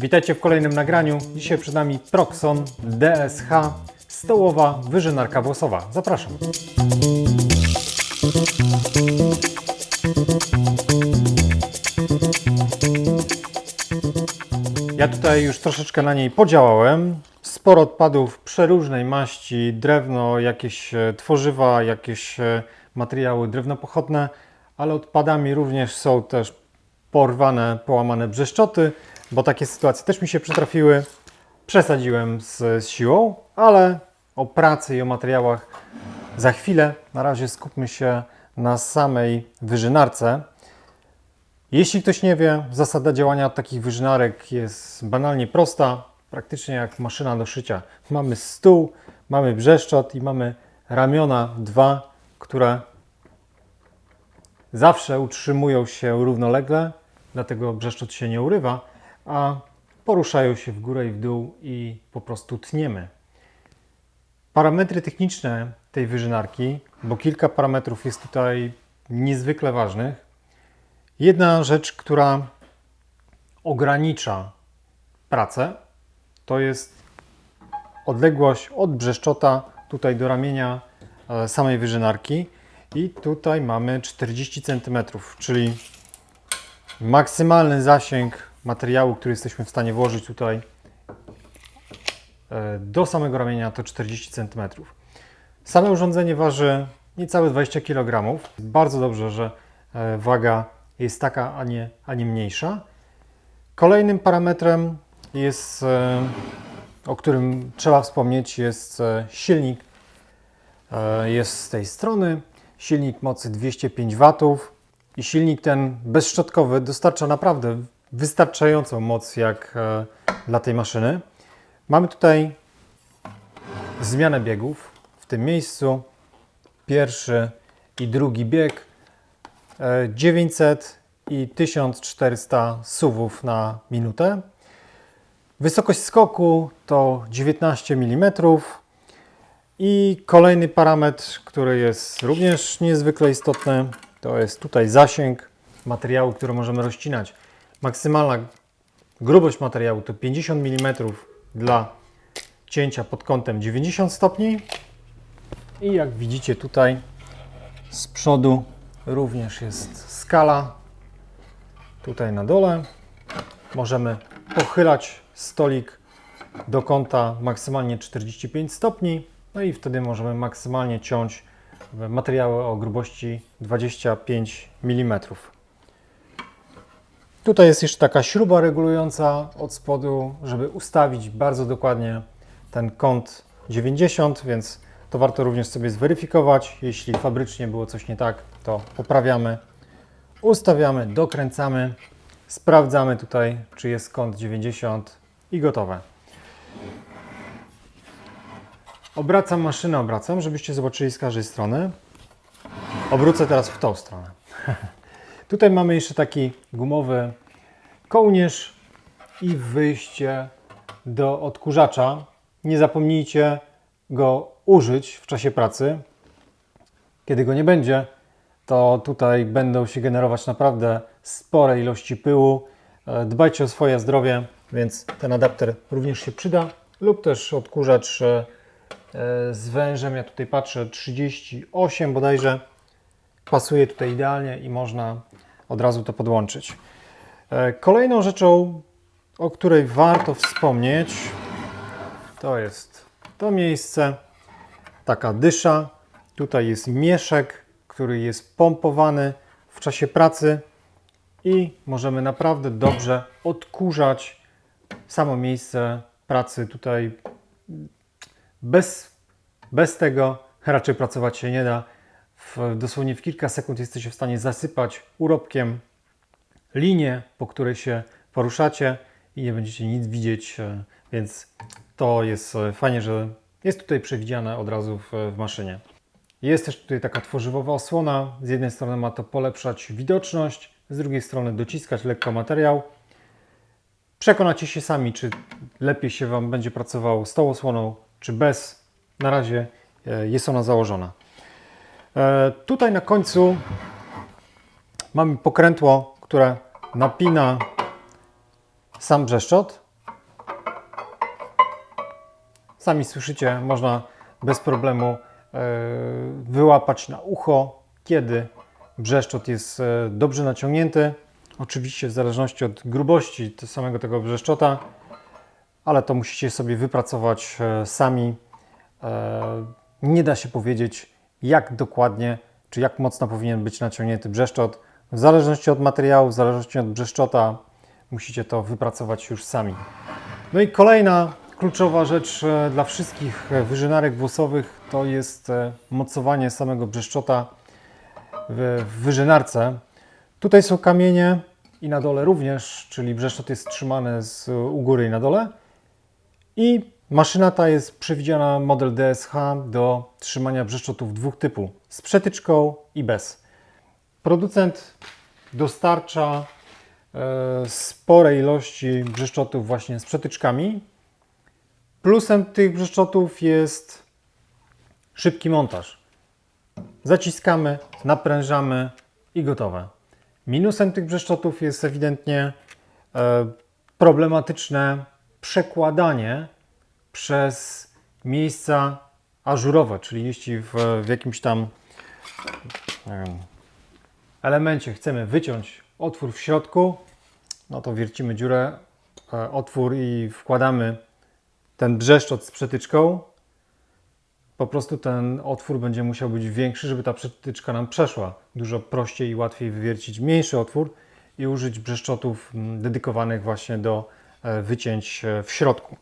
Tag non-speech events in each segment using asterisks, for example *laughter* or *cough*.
Witajcie w kolejnym nagraniu. Dzisiaj przed nami Proxon DSH stołowa wyżynarka włosowa. Zapraszam. Ja tutaj już troszeczkę na niej podziałałem. Sporo odpadów przeróżnej maści, drewno, jakieś e, tworzywa, jakieś e, materiały drewnopochodne, ale odpadami również są też porwane, połamane brzeszczoty, bo takie sytuacje też mi się przytrafiły. Przesadziłem z, z siłą, ale o pracy i o materiałach za chwilę. Na razie skupmy się na samej wyżynarce. Jeśli ktoś nie wie, zasada działania takich wyżynarek jest banalnie prosta, praktycznie jak maszyna do szycia. Mamy stół, mamy brzeszczot i mamy ramiona dwa, które zawsze utrzymują się równolegle, dlatego brzeszczot się nie urywa, a poruszają się w górę i w dół i po prostu tniemy. Parametry techniczne tej wyżynarki, bo kilka parametrów jest tutaj niezwykle ważnych. Jedna rzecz, która ogranicza pracę, to jest odległość od brzeszczota tutaj do ramienia e, samej wyżynarki i tutaj mamy 40 cm, czyli maksymalny zasięg materiału, który jesteśmy w stanie włożyć tutaj e, do samego ramienia to 40 cm. Same urządzenie waży niecałe 20 kg. Bardzo dobrze, że e, waga jest taka, a nie, a nie mniejsza. Kolejnym parametrem jest, e, o którym trzeba wspomnieć, jest silnik. Jest z tej strony silnik mocy 205 W i silnik ten bezszczotkowy dostarcza naprawdę wystarczającą moc jak e, dla tej maszyny. Mamy tutaj zmianę biegów w tym miejscu. Pierwszy i drugi bieg e, 900 i 1400 suwów na minutę. Wysokość skoku to 19 mm. I kolejny parametr, który jest również niezwykle istotny, to jest tutaj zasięg materiału, który możemy rozcinać. Maksymalna grubość materiału to 50 mm dla cięcia pod kątem 90 stopni. I jak widzicie tutaj z przodu również jest skala. Tutaj na dole możemy pochylać stolik do kąta maksymalnie 45 stopni. No i wtedy możemy maksymalnie ciąć materiały o grubości 25 mm. Tutaj jest jeszcze taka śruba regulująca od spodu, żeby ustawić bardzo dokładnie ten kąt 90, więc to warto również sobie zweryfikować. Jeśli fabrycznie było coś nie tak, to poprawiamy, ustawiamy, dokręcamy, sprawdzamy tutaj, czy jest kąt 90 i gotowe. Obracam maszynę, obracam, żebyście zobaczyli z każdej strony. Obrócę teraz w tą stronę. *laughs* Tutaj mamy jeszcze taki gumowy kołnierz i wyjście do odkurzacza. Nie zapomnijcie go użyć w czasie pracy. Kiedy go nie będzie, to tutaj będą się generować naprawdę spore ilości pyłu. E, Dbajcie o swoje zdrowie, więc ten adapter również się przyda. Lub też odkurzacz e, e, z wężem, ja tutaj patrzę 38 bodajże. Pasuje tutaj idealnie i można od razu to podłączyć. E, Kolejną rzeczą, o której warto wspomnieć, to jest to miejsce, taka dysza. Tutaj jest mieszek, który jest pompowany w czasie pracy i możemy naprawdę dobrze odkurzać samo miejsce pracy. Tutaj bez, bez tego raczej pracować się nie da. W, dosłownie w kilka sekund jesteście w stanie zasypać urobkiem linię, po której się poruszacie i nie będziecie nic widzieć, e, więc to jest e, fajnie, że jest tutaj przewidziane od razu w, w maszynie. Jest też tutaj taka tworzywowa osłona. Z jednej strony ma to polepszać widoczność, z drugiej strony dociskać lekko materiał. Przekonacie się sami, czy lepiej się Wam będzie pracowało z tą osłoną, czy bez. Na razie e, jest ona założona. E, Tutaj na końcu mamy pokrętło, które napina sam brzeszczot Sami słyszycie, można bez problemu e, wyłapać na ucho, kiedy brzeszczot jest e, dobrze naciągnięty. Oczywiście w zależności od grubości samego tego brzeszczota, ale to musicie sobie wypracować sami. Nie da się powiedzieć, jak dokładnie, czy jak mocno powinien być naciągnięty brzeszczot. W zależności od materiału, w zależności od brzeszczota, musicie to wypracować już sami. No i kolejna kluczowa rzecz e, dla wszystkich e, wyżynarek włosowych to jest e, mocowanie samego brzeszczota w wyżynarce. Tutaj są kamienie i na dole również, czyli brzeszczot jest trzymany z u góry i na dole. I maszyna ta jest przewidziana model DSH do trzymania brzeszczotów dwóch typów, z przetyczką i bez. Producent dostarcza e, spore ilości brzeszczotów właśnie z przetyczkami. Plusem tych brzeszczotów jest szybki montaż. Zaciskamy, naprężamy i gotowe. Minusem tych brzeszczotów jest ewidentnie e, problematyczne przekładanie przez miejsca ażurowe, czyli jeśli w, w jakimś tam wiem, elemencie chcemy wyciąć otwór w środku, no to wiercimy dziurę, e, otwór i wkładamy ten brzeszczot z przetyczką. Po prostu ten otwór będzie musiał być większy, żeby ta przetyczka nam przeszła. Dużo prościej i łatwiej wywiercić mniejszy otwór i użyć brzeszczotów mm, dedykowanych właśnie do e, wycięć e, w środku.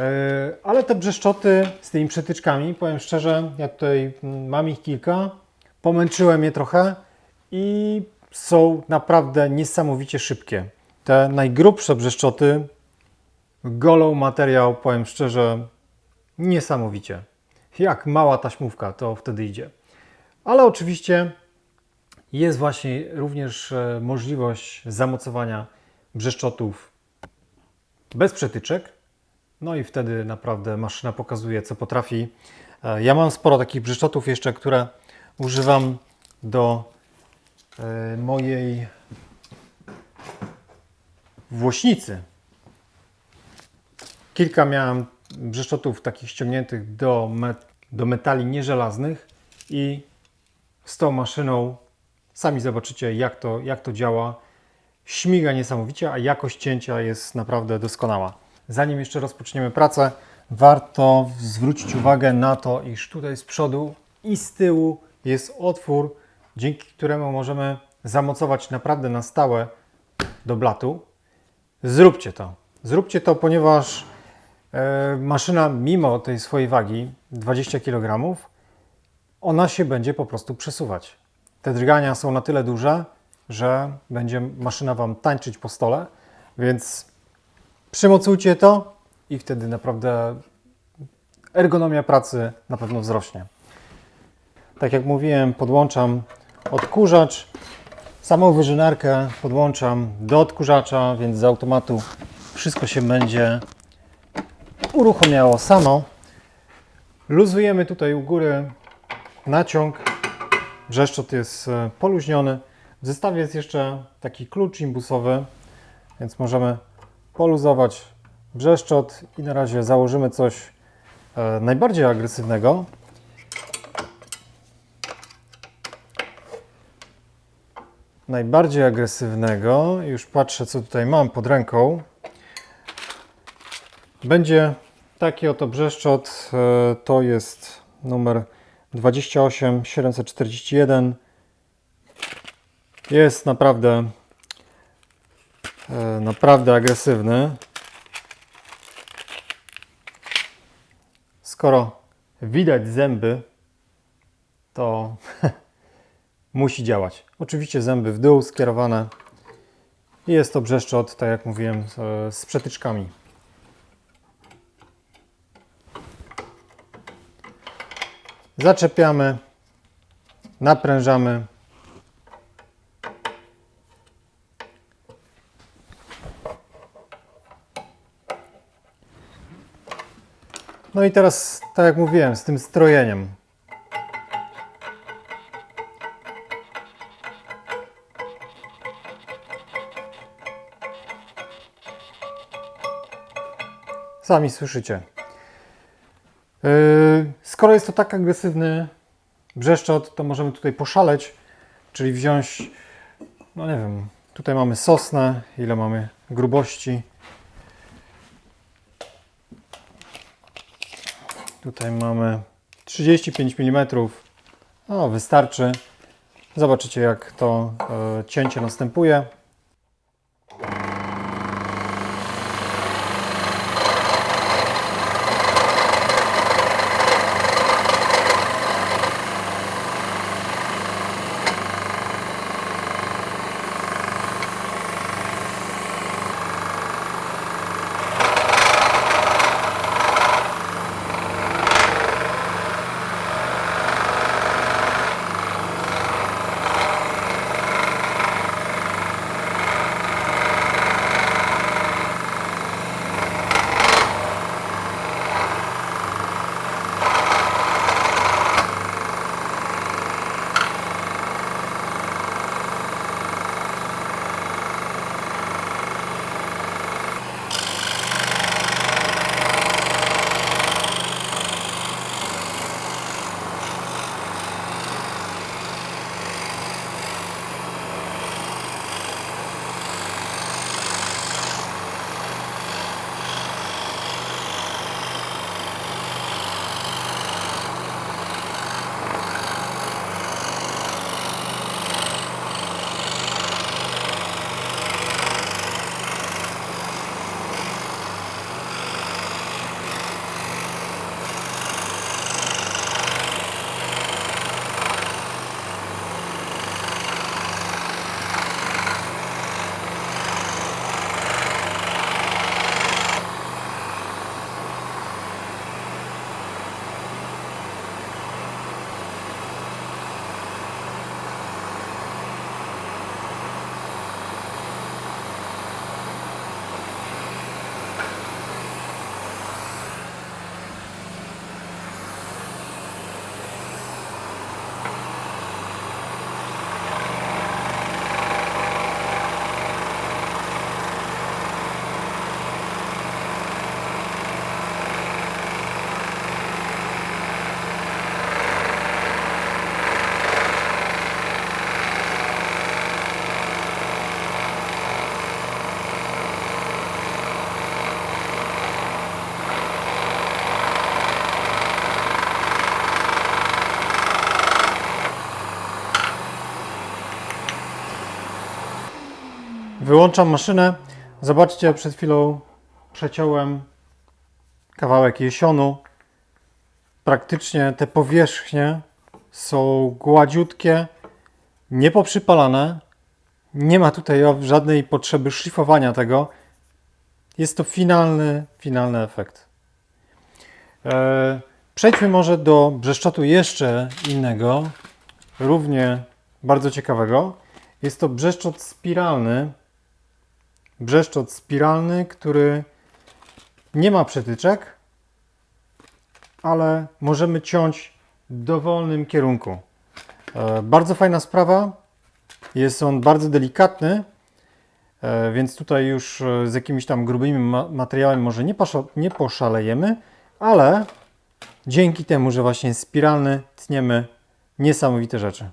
E, Ale te brzeszczoty z tymi przetyczkami, powiem szczerze, ja tutaj mm, mam ich kilka, pomęczyłem je trochę i są naprawdę niesamowicie szybkie. Te najgrubsze brzeszczoty golą materiał, powiem szczerze, niesamowicie. Jak mała taśmówka to wtedy idzie. Ale oczywiście jest właśnie również e, możliwość zamocowania brzeszczotów bez przetyczek. No i wtedy naprawdę maszyna pokazuje, co potrafi. E, Ja mam sporo takich brzeszczotów jeszcze, które używam do e, mojej włośnicy. Kilka miałem brzeszczotów takich ściągniętych do, met, do metali nieżelaznych i z tą maszyną sami zobaczycie, jak to, jak to działa. Śmiga niesamowicie, a jakość cięcia jest naprawdę doskonała. Zanim jeszcze rozpoczniemy pracę, warto zwrócić uwagę na to, iż tutaj z przodu i z tyłu jest otwór, dzięki któremu możemy zamocować naprawdę na stałe do blatu. Zróbcie to. Zróbcie to, ponieważ e, maszyna, mimo tej swojej wagi 20 kg, ona się będzie po prostu przesuwać. Te drgania są na tyle duże, że będzie maszyna Wam tańczyć po stole, więc przymocujcie to i wtedy naprawdę ergonomia pracy na pewno wzrośnie. Tak jak mówiłem, podłączam odkurzacz. Samą wyżynarkę podłączam do odkurzacza, więc z automatu wszystko się będzie uruchamiało samo. Luzujemy tutaj u góry naciąg. Brzeszczot jest e, poluźniony. W zestawie jest jeszcze taki klucz imbusowy, więc możemy poluzować brzeszczot i na razie założymy coś e, najbardziej agresywnego. Najbardziej agresywnego, już patrzę co tutaj mam pod ręką. Będzie taki oto brzeszczot, e, to jest numer 28741. Jest naprawdę naprawdę agresywny. Skoro widać zęby, to *laughs* musi działać. Oczywiście zęby w dół skierowane. I jest to brzeszczot, tak jak mówiłem, e, z przetyczkami. Zaczepiamy, naprężamy. No i teraz, tak jak mówiłem, z tym strojeniem. Sami słyszycie. Yy, Skoro jest to tak agresywny brzeszczot, to możemy tutaj poszaleć, czyli wziąć, no nie wiem, tutaj mamy sosnę, ile mamy grubości. Tutaj mamy 35 mm. No, wystarczy. Zobaczycie, jak to e, cięcie następuje. Wyłączam maszynę. Zobaczcie, przed chwilą przeciąłem kawałek jesionu. Praktycznie te powierzchnie są gładziutkie, niepoprzypalane. Nie ma tutaj żadnej potrzeby szlifowania tego. Jest to finalny, finalny efekt. E, Przejdźmy może do brzeszczotu jeszcze innego, równie bardzo ciekawego. Jest to brzeszczot spiralny. Brzeszczot spiralny, który nie ma przetyczek, ale możemy ciąć w dowolnym kierunku. E, Bardzo fajna sprawa. Jest on bardzo delikatny, e, więc tutaj już e, z jakimiś tam grubymi ma- materiałem może nie, nie poszalejemy, ale dzięki temu, że właśnie spiralny, tniemy niesamowite rzeczy.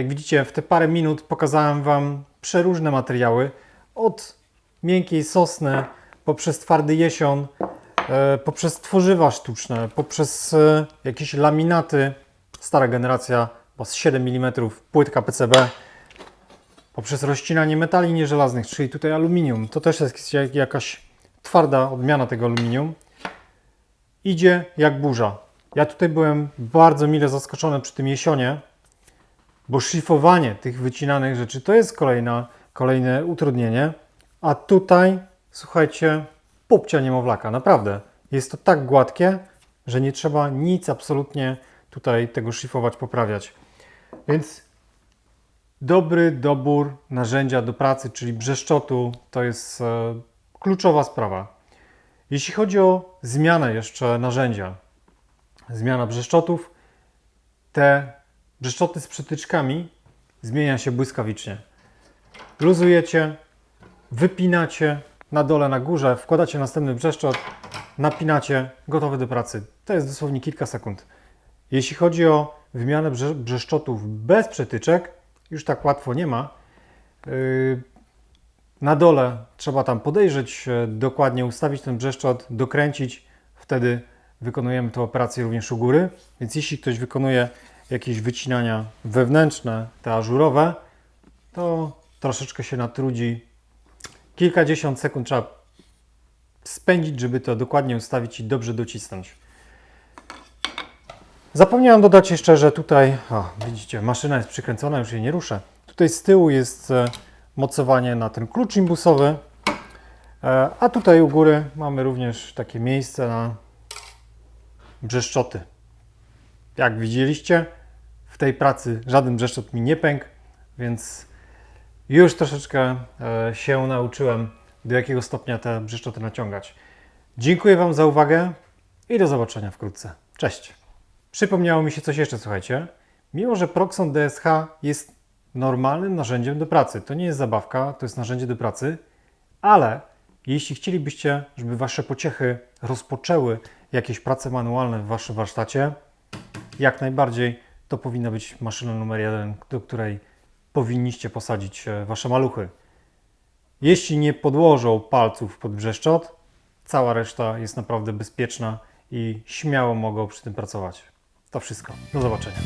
Jak widzicie, w te parę minut pokazałem Wam przeróżne materiały. Od miękkiej sosny, poprzez twardy jesion, e, poprzez tworzywa sztuczne, poprzez e, jakieś laminaty, stara generacja, z 7 mm, płytka PCB, poprzez rozcinanie metali nieżelaznych, czyli tutaj aluminium. To też jest jak- jakaś twarda odmiana tego aluminium. Idzie jak burza. Ja tutaj byłem bardzo mile zaskoczony przy tym jesionie, bo szlifowanie tych wycinanych rzeczy to jest kolejna, kolejne utrudnienie. A tutaj, słuchajcie, pupcia niemowlaka, naprawdę. Jest to tak gładkie, że nie trzeba nic absolutnie tutaj tego szlifować, poprawiać. Więc dobry dobór narzędzia do pracy, czyli brzeszczotu, to jest e, kluczowa sprawa. Jeśli chodzi o zmianę jeszcze narzędzia, zmiana brzeszczotów, te brzeszczoty z przytyczkami zmienia się błyskawicznie. Luzujecie, wypinacie na dole, na górze, wkładacie następny brzeszczot, napinacie, gotowy do pracy. To jest dosłownie kilka sekund. Jeśli chodzi o wymianę brze- brzeszczotów bez przetyczek, już tak łatwo nie ma. Yy, Na dole trzeba tam podejrzeć, dokładnie ustawić ten brzeszczot, dokręcić. Wtedy wykonujemy tę operację również u góry. Więc jeśli ktoś wykonuje jakieś wycinania wewnętrzne, te ażurowe, to troszeczkę się natrudzi. Kilkadziesiąt sekund trzeba spędzić, żeby to dokładnie ustawić i dobrze docisnąć. Zapomniałem dodać jeszcze, że tutaj, o, widzicie, maszyna jest przykręcona, już jej nie ruszę. Tutaj z tyłu jest e, mocowanie na ten klucz imbusowy, e, a tutaj u góry mamy również takie miejsce na brzeszczoty. Jak widzieliście, tej pracy żaden brzeszczot mi nie pękł, więc już troszeczkę e, się nauczyłem, do jakiego stopnia te brzeszczoty naciągać. Dziękuję Wam za uwagę i do zobaczenia wkrótce. Cześć! Przypomniało mi się coś jeszcze, słuchajcie. Mimo, że Proxon DSH jest normalnym narzędziem do pracy, to nie jest zabawka, to jest narzędzie do pracy, ale jeśli chcielibyście, żeby Wasze pociechy rozpoczęły jakieś prace manualne w Waszym warsztacie, jak najbardziej to powinna być maszyna numer jeden, do której powinniście posadzić e, Wasze maluchy. Jeśli nie podłożą palców pod brzeszczot, cała reszta jest naprawdę bezpieczna i śmiało mogą przy tym pracować. To wszystko. Do zobaczenia.